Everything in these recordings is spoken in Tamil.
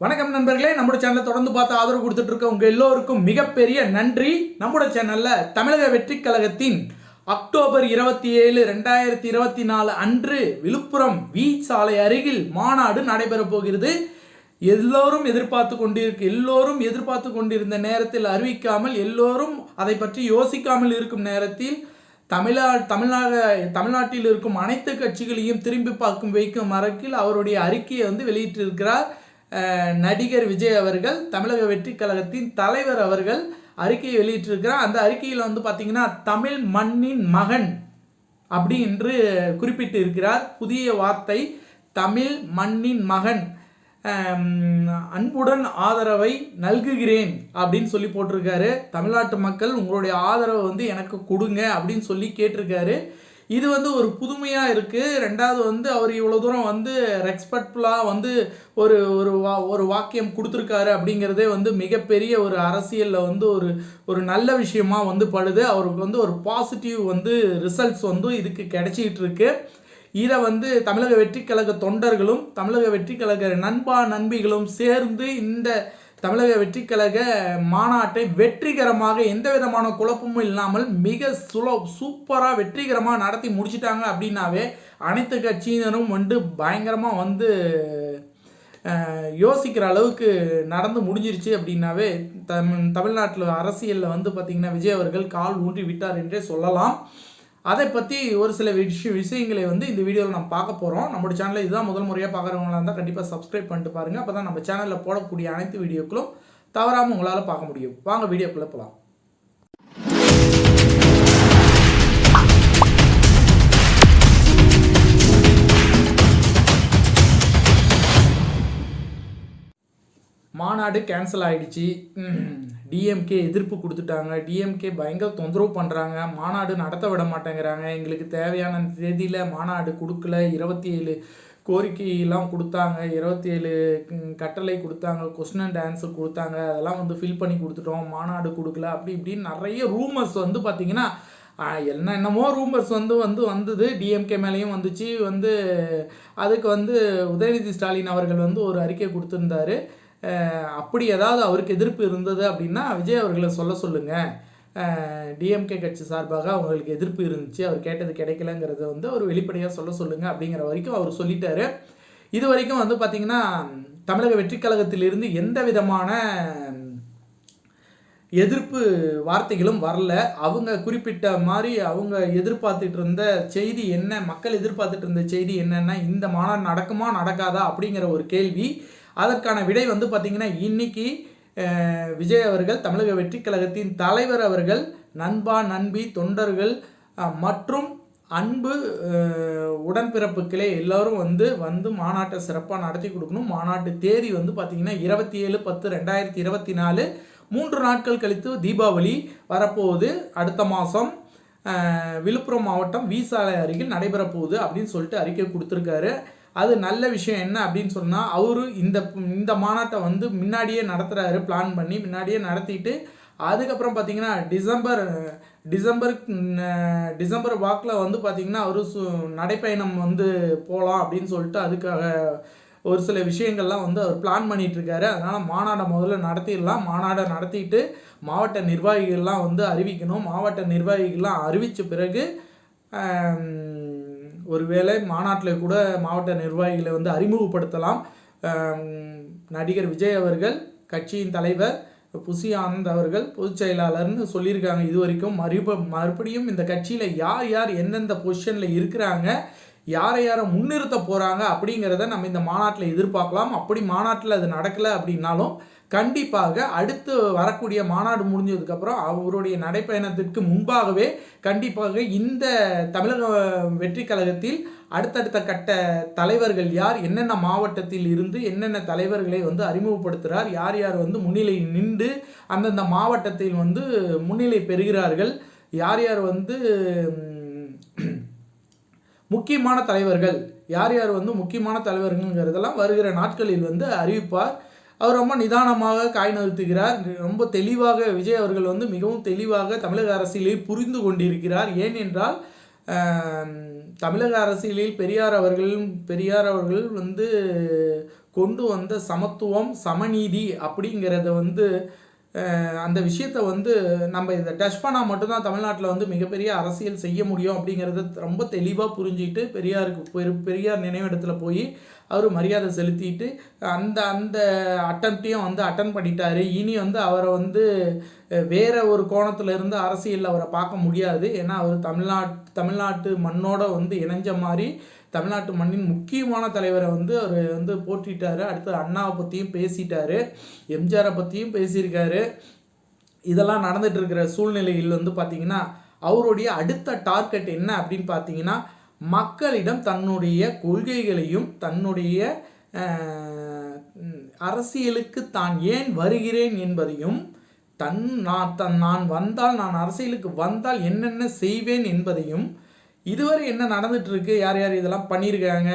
வணக்கம் நண்பர்களே நம்மளோட சேனலை தொடர்ந்து பார்த்து ஆதரவு கொடுத்துட்டு இருக்க உங்கள் எல்லோருக்கும் மிகப்பெரிய நன்றி. நம்மளோட சேனலில் தமிழக வெற்றி கழகத்தின் அக்டோபர் இருபத்தி ஏழு ரெண்டாயிரத்தி இருபத்தி நாலு அன்று விழுப்புரம் வி சாலை அருகில் மாநாடு நடைபெறப் போகிறது. எல்லோரும் எதிர்பார்த்து கொண்டிருக்கு எல்லோரும் எதிர்பார்த்து கொண்டிருந்த நேரத்தில் அறிவிக்காமல் எல்லோரும் அதை பற்றி யோசிக்காமல் இருக்கும் நேரத்தில் தமிழா தமிழ்நாடு தமிழ்நாட்டில் இருக்கும் அனைத்து கட்சிகளையும் திரும்பி பார்க்கும் வைக்கும் மறக்கில் அவருடைய அறிக்கையை வந்து வெளியிட்டிருக்கிறார். நடிகர் விஜய் அவர்கள் தமிழக வெற்றி கழகத்தின் தலைவர் அவர்கள் அறிக்கையை வெளியிட்டிருக்கிறார். அந்த அறிக்கையில் வந்து பார்த்தீங்கன்னா தமிழ் மண்ணின் மகன் அப்படி என்று குறிப்பிட்டு இருக்கிறார் புதிய வார்த்தை தமிழ் மண்ணின் மகன். அன்புடன் ஆதரவை நல்குகிறேன் அப்படின்னு சொல்லி போட்டிருக்காரு. தமிழ்நாட்டு மக்கள் உங்களுடைய ஆதரவை வந்து எனக்கு கொடுங்க அப்படின்னு சொல்லி கேட்டிருக்காரு. இது வந்து ஒரு புதுமையாக இருக்குது ரெண்டாவது வந்து அவர் இவ்வளோ தூரம் வந்து ரெஸ்பெக்ட்ஃபுல்லாக வந்து ஒரு ஒரு வா ஒரு வாக்கியம் கொடுத்துருக்காரு அப்படிங்கிறதே வந்து மிகப்பெரிய ஒரு அரசியலில் வந்து ஒரு ஒரு நல்ல விஷயமா வந்து படுது. அவருக்கு வந்து ஒரு பாசிட்டிவ் வந்து ரிசல்ட்ஸ் வந்து இதுக்கு கிடைச்சிக்கிட்டு இருக்கு. இதை வந்து தமிழக வெற்றி கழக தொண்டர்களும் தமிழக வெற்றி கழக நண்பா நண்பிகளும் சேர்ந்து இந்த தமிழக வெற்றிக்கழக மாநாட்டை வெற்றிகரமாக எந்த விதமான குழப்பமும் இல்லாமல் மிக சுல சூப்பராக வெற்றிகரமாக நடத்தி முடிச்சிட்டாங்க அப்படின்னாவே அனைத்து கட்சியினரும் வந்து பயங்கரமாக வந்து யோசிக்கிற அளவுக்கு நடந்து முடிஞ்சிருச்சு அப்படின்னாவே தமிழ் தமிழ்நாட்டில் அரசியலில் வந்து பார்த்திங்கன்னா விஜய் அவர்கள் கால் ஊன்றி விட்டார் என்றே சொல்லலாம். அதை பற்றி ஒரு சில விஷய விஷயங்களை வந்து இந்த வீடியோவில் நம்ம பார்க்க போகிறோம் நம்மளோட சேனலில் இதுதான் முதல் முறையாக பார்க்குறவங்களா இருந்தால் கண்டிப்பாக சப்ஸ்கிரைப் பண்ணிட்டு பாருங்கள் அப்போ தான் நம்ம சேனலில் போடக்கூடிய அனைத்து வீடியோக்களும் தவறாமல் உங்களால் பார்க்க முடியும். வாங்க வீடியோக்குள்ளே போகலாம் மாநாடு கேன்சல் ஆகிடுச்சு டிஎம்கே எதிர்ப்பு கொடுத்துட்டாங்க. டிஎம்கே பயங்கர தொந்தரவு பண்ணுறாங்க மாநாடு நடத்த விட மாட்டேங்கிறாங்க. எங்களுக்கு தேவையான தேதியில் மாநாடு கொடுக்கல. இருபத்தி ஏழு கோரிக்கையெல்லாம் கொடுத்தாங்க. இருபத்தி ஏழு கட்டளை கொடுத்தாங்க. கொஸ்டின் அண்ட் ஆன்சர் கொடுத்தாங்க. அதெல்லாம் வந்து ஃபில் பண்ணி கொடுத்துட்டோம். மாநாடு கொடுக்கல. அப்படி இப்படின்னு நிறைய ரூமர்ஸ் வந்து பார்த்திங்கன்னா என்ன என்னமோ ரூமர்ஸ் வந்து வந்து வந்தது. டிஎம்கே மேலேயும் வந்துச்சு. வந்து அதுக்கு வந்து உதயநிதி ஸ்டாலின் அவர்கள் வந்து ஒரு அறிக்கை கொடுத்துருந்தாரு. அப்படி ஏதாவது அவருக்கு எதிர்ப்பு இருந்தது அப்படின்னா விஜய் அவர்களை சொல்ல சொல்லுங்கள் டிஎம்கே கட்சி சார்பாக அவங்களுக்கு எதிர்ப்பு இருந்துச்சு அவர் கேட்டது கிடைக்கலங்கிறத வந்து அவர் வெளிப்படையாக சொல்ல சொல்லுங்கள் அப்படிங்கிற வரைக்கும் அவர் சொல்லிட்டாரு. இது வரைக்கும் வந்து பார்த்திங்கன்னா தமிழக வெற்றி கழகத்திலிருந்து எந்த விதமான எதிர்ப்பு வார்த்தைகளும் வரல. அவங்க குறிப்பிட்ட மாதிரி அவங்க எதிர்பார்த்துட்டு இருந்த செய்தி என்ன மக்கள் எதிர்பார்த்துட்டு இருந்த செய்தி என்னன்னா இந்த மாநாடு நடக்குமா நடக்காதா அப்படிங்கிற ஒரு கேள்வி. அதற்கான விடை வந்து பார்த்திங்கன்னா இன்னைக்கு விஜய் அவர்கள் தமிழக வெற்றி கழகத்தின் தலைவர் அவர்கள் நண்பா நண்பி தொண்டர்கள் மற்றும் அன்பு உடன்பிறப்புக்களே எல்லோரும் வந்து வந்து மாநாட்டை சிறப்பாக நடத்தி கொடுக்கணும். மாநாட்டு தேதி வந்து பார்த்திங்கன்னா இருபத்தி ஏழு பத்து ரெண்டாயிரத்தி இருபத்தி நாலு மூன்று நாட்கள் கழித்து தீபாவளி வரப்போகுது. அடுத்த மாதம் விழுப்புரம் மாவட்டம் வீசாலை அருகில் நடைபெறப்போகுது அப்படின்னு சொல்லிட்டு அறிக்கை கொடுத்துருக்காரு. அது நல்ல விஷயம் என்ன அப்படின்னு சொன்னால் அவரு இந்த இந்த மாநாட்டை வந்து முன்னாடியே நடத்துகிறாரு பிளான் பண்ணி முன்னாடியே நடத்திட்டு அதுக்கப்புறம் பார்த்தீங்கன்னா டிசம்பர் டிசம்பர் டிசம்பர் வாக்கில் வந்து பார்த்திங்கன்னா அவர் சு நடைப்பயணம் வந்து போகலாம் அப்படின்னு சொல்லிட்டு அதுக்காக ஒரு சில விஷயங்கள்லாம் வந்து அவர் பிளான் பண்ணிகிட்ருக்காரு அதனால் மாநாடை முதல்ல நடத்திடலாம். மாநாடை நடத்திட்டு மாவட்ட நிர்வாகிகள்லாம் வந்து அறிவிக்கணும். மாவட்ட நிர்வாகிகள்லாம் அறிவித்த பிறகு ஒருவேளை மாநாட்டில் கூட மாவட்ட நிர்வாகிகளை வந்து அறிமுகப்படுத்தலாம். நடிகர் விஜய் அவர்கள் கட்சியின் தலைவர் புசி ஆனந்த் அவர்கள் பொதுச் செயலாளர்னு சொல்லியிருக்காங்க இது வரைக்கும் மறுப மறுபடியும் இந்த கட்சியில் யார் யார் எந்தெந்த பொசிஷனில் இருக்கிறாங்க யாரை யாரை முன்னிறுத்த போகிறாங்க அப்படிங்கிறத நம்ம இந்த மாநாட்டில் எதிர்பார்க்கலாம். அப்படி மாநாட்டில் அது நடக்கலை அப்படின்னாலும் கண்டிப்பாக அடுத்து வரக்கூடிய மாநாடு முடிஞ்சதுக்கப்புறம் அவருடைய நடைப்பயணத்திற்கு முன்பாகவே கண்டிப்பாக இந்த தமிழக வெற்றி கழகத்தில் அடுத்தடுத்த கட்ட தலைவர்கள் யார் என்னென்ன மாவட்டத்தில் இருந்து என்னென்ன தலைவர்களை வந்து அறிமுகப்படுத்துகிறார் யார் யார் வந்து முன்னிலை நின்று அந்தந்த மாவட்டத்தில் வந்து முன்னிலை பெறுகிறார்கள் யார் யார் வந்து முக்கியமான தலைவர்கள் யார் யார் வந்து முக்கியமான தலைவர்கள்ங்கிறதெல்லாம் வருகிற நாட்களில் வந்து அறிவிப்பார். அவர் ரொம்ப நிதானமாக காய் நகர்த்துகிறார். ரொம்ப தெளிவாக விஜய் அவர்கள் வந்து மிகவும் தெளிவாக தமிழக அரசியலை புரிந்து கொண்டிருக்கிறார். ஏனென்றால் தமிழக அரசியலில் பெரியார் அவர்களும் பெரியார் அவர்கள் வந்து கொண்டு வந்த சமத்துவம் சமநீதி அப்படிங்கிறத வந்து அந்த விஷயத்தை வந்து நம்ம இதை டச் பண்ணால் மட்டும்தான் தமிழ்நாட்டில் வந்து மிகப்பெரிய அரசியல் செய்ய முடியும் அப்படிங்கிறத ரொம்ப தெளிவாக புரிஞ்சுக்கிட்டு பெரியாருக்கு பெரு- பெரியார் நினைவிடத்தில் போய் அவர் மரியாதை செலுத்திட்டு அந்த அந்த அட்டம்ப்டையும் வந்து அட்டன் பண்ணிட்டாரு. இனி வந்து அவரை வந்து வேற ஒரு கோணத்துல இருந்து அரசியலில் அவரை பார்க்க முடியாது. ஏன்னா அவர் தமிழ்நாட் தமிழ்நாட்டு மண்ணோட வந்து இணைஞ்ச மாதிரி தமிழ்நாட்டு மண்ணின் முக்கியமான தலைவரை வந்து அவர் வந்து போற்றிட்டாரு. அடுத்து அண்ணாவை பற்றியும் பேசிட்டாரு. எம்ஜிஆரை பற்றியும் பேசியிருக்காரு. இதெல்லாம் நடந்துட்டு இருக்கிற சூழ்நிலையில் வந்து பார்த்தீங்கன்னா அவருடைய அடுத்த டார்கெட் என்ன அப்படின்னு பார்த்தீங்கன்னா மக்களிடம் தன்னுடைய கொள்கைகளையும் தன்னுடைய அரசியலுக்கு தான் ஏன் வருகிறேன் என்பதையும் தன் நான் தன் நான் வந்தால் நான் அரசியலுக்கு வந்தால் என்னென்ன செய்வேன் என்பதையும் இதுவரை என்ன நடந்துட்டு இருக்கு யார் யார் இதெல்லாம் பண்ணியிருக்காங்க?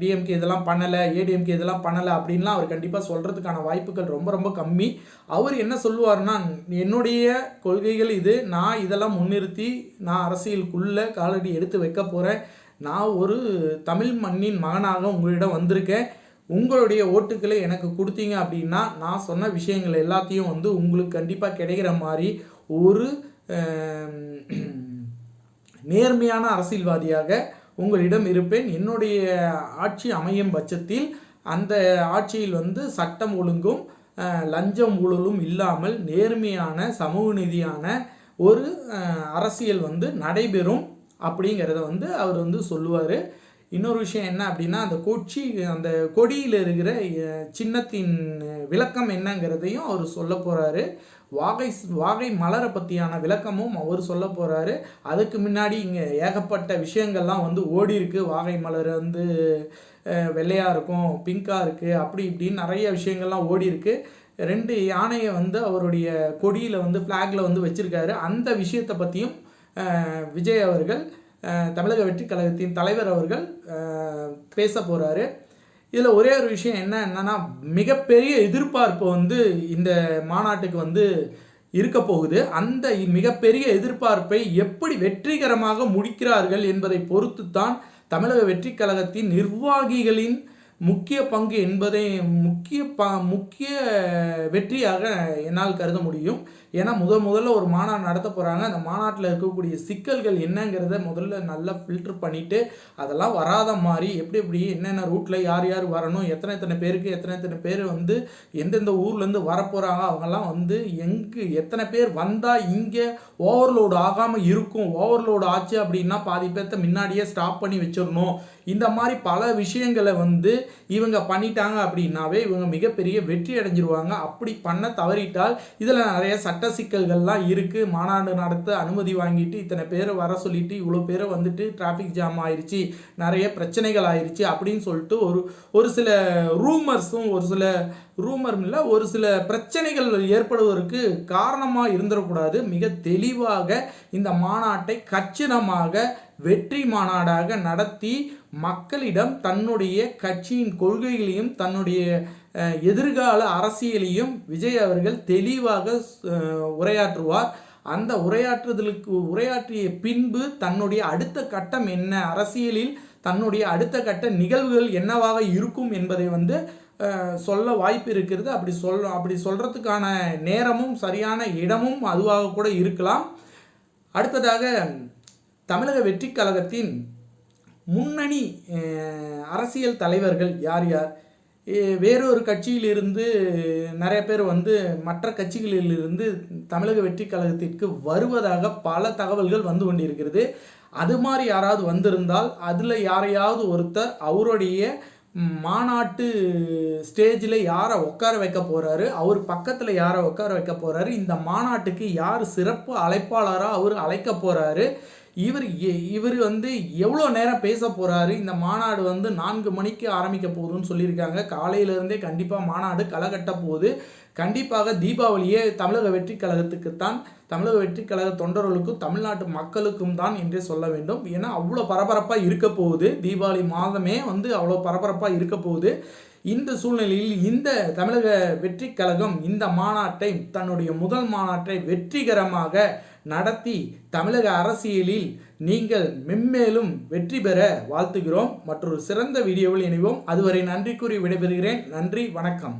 டிஎம்கே இதெல்லாம் பண்ணலை ஏடிஎம்கே இதெல்லாம் பண்ணலை அப்படின்லாம் அவர் கண்டிப்பாக சொல்கிறதுக்கான வாய்ப்புகள் ரொம்ப ரொம்ப கம்மி. அவர் என்ன சொல்லுவார்னா என்னுடைய கொள்கைகள் இது. நான் இதெல்லாம் முன்னிறுத்தி நான் அரசியலுக்குள்ளே காலடி எடுத்து வைக்க போகிறேன் நான் ஒரு தமிழ் மண்ணின் மகனாக உங்களிடம் வந்திருக்கேன். உங்களுடைய ஓட்டுக்களை எனக்கு கொடுத்தீங்க அப்படின்னா நான் சொன்ன விஷயங்கள் எல்லாத்தையும் வந்து உங்களுக்கு கண்டிப்பாக கிடைக்கிற மாதிரி ஒரு நேர்மையான அரசியல்வாதியாக உங்களிடம் இருப்பேன். என்னுடைய ஆட்சி அமையும் பட்சத்தில் அந்த ஆட்சியில் வந்து சட்டம் ஒழுங்கும் லஞ்சம் ஊழலும் இல்லாமல் நேர்மையான சமூக நீதியான ஒரு அரசியல் வந்து நடைபெறும் அப்படிங்கிறத வந்து அவர் வந்து சொல்லுவார். இன்னொரு விஷயம் என்ன அப்படின்னா அந்த கொச்சி அந்த கொடியில் இருக்கிற சின்னத்தின் விளக்கம் என்னங்கிறதையும் அவர் சொல்ல போகிறாரு வாகை வாகை மலரை பற்றியான விளக்கமும் அவர் சொல்ல போகிறாரு அதுக்கு முன்னாடி இங்கே ஏகப்பட்ட விஷயங்கள்லாம் வந்து ஓடி இருக்கு. வாகை மலர் வந்து வெள்ளையாக இருக்கும் பிங்காக இருக்குது அப்படி இப்படின்னு நிறைய விஷயங்கள்லாம் ஓடி இருக்கு. ரெண்டு யானையை வந்து அவருடைய கொடியில் வந்து ஃப்ளாகில் வந்து வச்சுருக்காரு. அந்த விஷயத்தை பற்றியும் விஜய் அவர்கள் தமிழக வெற்றி கழகத்தின் தலைவர் அவர்கள் பேச போகிறாரு இதில் ஒரே ஒரு விஷயம் என்ன என்னன்னா மிகப்பெரிய எதிர்பார்ப்பு வந்து இந்த மாநாட்டுக்கு வந்து இருக்க போகுது. அந்த மிகப்பெரிய எதிர்பார்ப்பை எப்படி வெற்றிகரமாக முடிக்கிறார்கள் என்பதை பொறுத்து தான் தமிழக வெற்றி கழகத்தின் நிர்வாகிகளின் முக்கிய பங்கு என்பதை முக்கிய ப முக்கிய வெற்றியாக என்னால் கருத முடியும். ஏன்னா முத முதல்ல ஒரு மாநாடு நடத்த போகிறாங்க அந்த மாநாட்டில் இருக்கக்கூடிய சிக்கல்கள் என்னங்கிறத முதல்ல நல்லா ஃபில்டர் பண்ணிவிட்டு அதெல்லாம் வராத மாதிரி எப்படி எப்படி என்னென்ன ரூட்டில் யார் யார் வரணும் எத்தனை எத்தனை பேருக்கு எத்தனை எத்தனை பேர் வந்து எந்தெந்த ஊர்லேருந்து வரப்போகிறாங்க அவங்கெல்லாம் வந்து எங்கு எத்தனை பேர் வந்தால் இங்கே ஓவர்லோடு ஆகாமல் இருக்கும் ஓவர்லோடு ஆச்சு அப்படின்னா பாதி பேர்த்த முன்னாடியே ஸ்டாப் பண்ணி வச்சிடணும். இந்த மாதிரி பல விஷயங்களை வந்து இவங்க பண்ணிட்டாங்க அப்படின்னாவே இவங்க மிகப்பெரிய வெற்றி அடைஞ்சிருவாங்க. அப்படி பண்ண தவறிட்டால் இதில் நிறைய சட்ட சிக்கல்கள்லாம் இருக்குது மாநாடு நடத்த அனுமதி வாங்கிட்டு இத்தனை பேர் வர சொல்லிட்டு இவ்வளோ பேர் வந்துட்டு டிராஃபிக் ஜாம் ஆயிடுச்சு நிறைய பிரச்சனைகள் ஆயிடுச்சு அப்படின்னு சொல்லிட்டு ஒரு ஒரு சில ரூமர்ஸும் ஒரு சில ரூமர் இல்லை ஒரு சில பிரச்சனைகள் ஏற்படுவதற்கு காரணமாக இருந்துடக்கூடாது. மிக தெளிவாக இந்த மாநாட்டை கச்சிதமாக வெற்றி மாநாடாக நடத்தி மக்களிடம் தன்னுடைய கட்சியின் கொள்கைகளையும் தன்னுடைய எதிர்கால அரசியலையும் விஜய் அவர்கள் தெளிவாக உரையாற்றுவார். அந்த உரையாற்றுதலுக்கு உரையாற்றிய பின்பு தன்னுடைய அடுத்த கட்டம் என்ன? அரசியலில் தன்னுடைய அடுத்த கட்ட நிகழ்வுகள் என்னவாக இருக்கும் என்பதை வந்து சொல்ல வாய்ப்பு இருக்கிறது. அப்படி சொல் அப்படி சொல்கிறதுக்கான நேரமும் சரியான இடமும் அதுவாக கூட இருக்கலாம். அடுத்ததாக தமிழக வெற்றி கழகத்தின் முன்னணி அரசியல் தலைவர்கள் யார் யார்? வேறொரு கட்சியிலிருந்து நிறைய பேர் வந்து மற்ற கட்சிகளிலிருந்து தமிழக வெற்றி கழகத்திற்கு வருவதாக பல தகவல்கள் வந்து கொண்டிருக்கிறது. அது மாதிரி யாராவது வந்திருந்தால் அதில் யாரையாவது ஒருத்தர் அவருடைய மாநாட்டு ஸ்டேஜில் யாரை உட்கார வைக்க போகிறாரு அவர் பக்கத்தில் யாரை உட்கார வைக்க போகிறாரு இந்த மாநாட்டுக்கு யார் சிறப்பு அழைப்பாளராக அவர் அழைக்க போகிறாரு இவர் எ- இவர் வந்து எவ்வளோ நேரம் பேச போகிறாரு இந்த மாநாடு வந்து நான்கு மணிக்கு ஆரம்பிக்க போகுதுன்னு சொல்லியிருக்காங்க. காலையிலேருந்தே கண்டிப்பாக மாநாடு களை கட்ட போகுது. கண்டிப்பாக தீபாவளியே தமிழக வெற்றி கழகத்துக்குத்தான் தமிழக வெற்றி கழக தொண்டர்களுக்கும் தமிழ்நாட்டு மக்களுக்கும் தான் என்றே சொல்ல வேண்டும். ஏன்னா அவ்வளோ பரபரப்பாக இருக்க போகுது. தீபாவளி மாதமே வந்து அவ்வளோ பரபரப்பாக இருக்க போகுது. இந்த சூழ்நிலையில் இந்த தமிழக வெற்றி கழகம் இந்த மாநாட்டை தன்னுடைய முதல் மாநாட்டை வெற்றிகரமாக நடத்தி தமிழக அரசியலில் நீங்கள் மென்மேலும் வெற்றி பெற வாழ்த்துகிறோம். மற்றொரு சிறந்த வீடியோவில் இணைவோம். அதுவரை நன்றி கூறி விடைபெறுகிறேன். நன்றி வணக்கம்.